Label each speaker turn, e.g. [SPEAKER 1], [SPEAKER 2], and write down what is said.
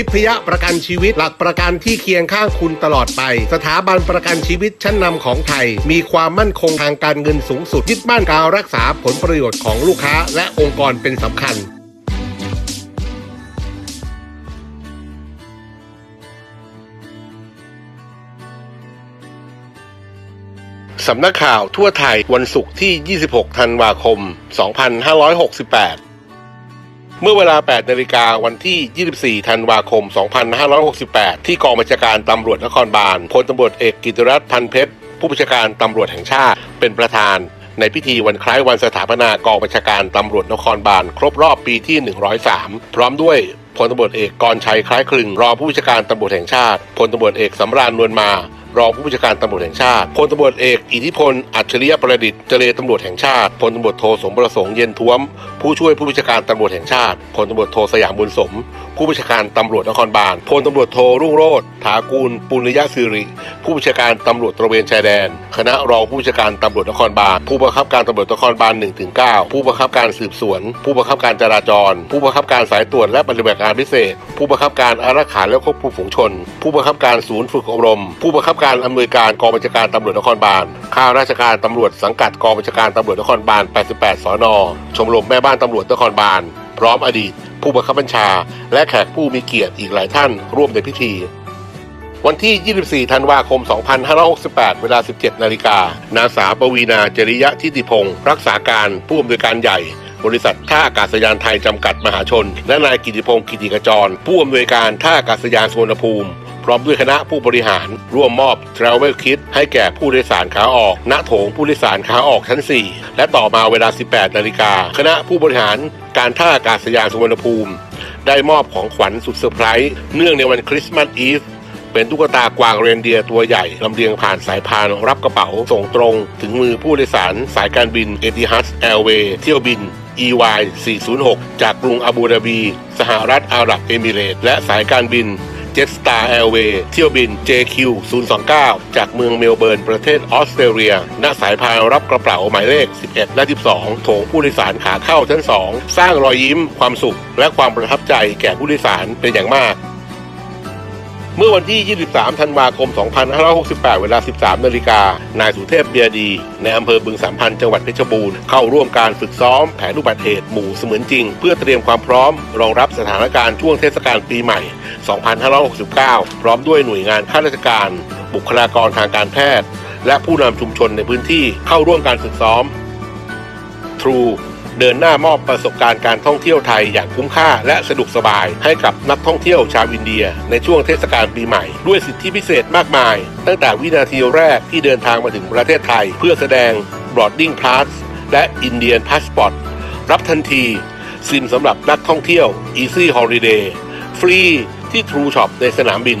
[SPEAKER 1] ิพยประกันชีวิตหลักประกันที่เคียงข้างคุณตลอดไป สถาบันประกันชีวิตชั้นนำของไทย มีความมั่นคงทางการเงินสูงสุดยึดบ้านการรักษาผลประโยชน์ของลูกค้า และองค์กรเป็นสำคัญสำนักข่าวทั่วไทยวันศุกร์ที่ 26 ธันวาคม 2568 เมื่อเวลา 8 นาฬิกาวันที่ 24 ธันวาคม 2568 ที่กองบัญชาการตำรวจนครบาลพลตำรวจเอกกิติรัตน์พันเพชร ผู้บัญชาการตำรวจแห่งชาติ เป็นประธาน ในพิธีวันคล้ายวันสถาปนากองบัญชาการตำรวจนครบาลครบรอบปีที่ 103 พร้อมด้วยพลตำรวจเอกกรชัยคล้ายคลึงรองผู้บัญชาการตำรวจแห่งชาติพลตำรวจเอกสำราญนวลมา รองผู้บัญชาการตำรวจแห่งชาติพลตำรวจเอกอิทธิพล อัจฉริยประดิษฐ์เจรตำรวจแห่งชาติพลตำรวจโทสมประสงค์เย็นท้วม ผู้ช่วยผู้บัญชาการตำรวจแห่งชาติพลตำรวจโทสยามบุญสม ผู้บัญชาการตำรวจนครบาลพลตำรวจโทรุ่งโรจน์ถากูลปุณยสิริ ผู้บัญชาการตำรวจตระเวนชายแดน คณะรองผู้บัญชาการตำรวจนครบาลผู้บังคับการตำรวจนครบาล1ถึง9ผู้บังคับการสืบสวน ผู้บังคับการจราจร ผู้บังคับการสายตรวจและปฏิบัติการพิเศษ ผู้บังคับการอารักขาและควบคุมฝูงชน ผู้บังคับการศูนย์ฝึกอบรม ผู้บังคับการอำนวยการกองบัญชาการตำรวจนครบาลข้าราชการตำรวจสังกัดกองบัญชาการตำรวจนครบาล 88 สน ชมรมแม่บ้านตำรวจนครบาล พร้อมอดีต ผู้บังคับบัญชา และแขกผู้มีเกียรติอีกหลายท่านร่วมในพิธี วันที่ 24 ธันวาคม 2568 เวลา 17 นาฬิกา นาสาปวีนาจริยะทิติพงศ์รักษาการผู้อำนวยการใหญ่บริษัทท่าอากาศยานไทยจำกัดมหาชน และนายกิติพงศ์กิติกจร ผู้อำนวยการท่าอากาศยานสุวรรณภูมิ พร้อมด้วยคณะผู้บริหาร ร่วมมอบ Travel Kit ให้แก่ผู้โดยสารขาออก ณโถงผู้โดยสารขาออกชั้น 4 และต่อมาเวลา 18 นาฬิกา คณะผู้บริหารการท่าอากาศยานสุวรรณภูมิ ได้มอบของขวัญสุดเซอร์ไพรส์เนื่องในวันคริสต์มาสอีฟเป็นตุ๊กตากวางเรนเดียตัวใหญ่ ลำเลียงผ่านสายพานรับกระเป๋า ส่งตรงถึงมือผู้โดยสารสายการบินเอติฮัสแอร์เวย์เที่ยวบิน EY 406 จากกรุงอาบูดาบี สหรัฐอาหรับเอมิเรตส์และสายการบิน Jetstar Airways เที่ยวบิน JQ 029จากเมืองเมลเบิร์นประเทศออสเตรเลีย ณ สายพานรับกระเป๋าหมายเลข 11 และ 12 โถงผู้โดยสารขาเข้าชั้น 2 สร้างรอยยิ้ม ความสุข และความประทับใจแก่ผู้โดยสารเป็นอย่างมาก เมื่อวันที่ 23 ธันวาคม 2568 เวลา 13 นาฬิกา นายสุเทพเบียดี ในอำเภอบึงสามพัน จังหวัดเพชรบูรณ์ เข้าร่วมการฝึกซ้อมแผนอุบัติเหตุหมู่เสมือนจริง เพื่อเตรียมความพร้อม รองรับสถานการณ์ช่วงเทศกาลปีใหม่ 2569 พร้อมด้วยหน่วยงานข้าราชการ บุคลากรทางการแพทย์ และผู้นำชุมชนในพื้นที่เข้าร่วมการฝึกซ้อม True เดินหน้ามอบประสบการณ์การท่องเที่ยวไทยอย่างคุ้มค่าและสะดวกสบายให้กับนักท่องเที่ยวชาวอินเดีย ในช่วงเทศกาลปีใหม่ ด้วยสิทธิพิเศษมากมาย ตั้งแต่วินาทีแรกที่เดินทางมาถึงประเทศไทย เพื่อแสดง boarding pass และ Indian passport รับทันที ซิมสำหรับนักท่องเที่ยว Easy Holiday ฟรีที่ True Shop ในสนามบิน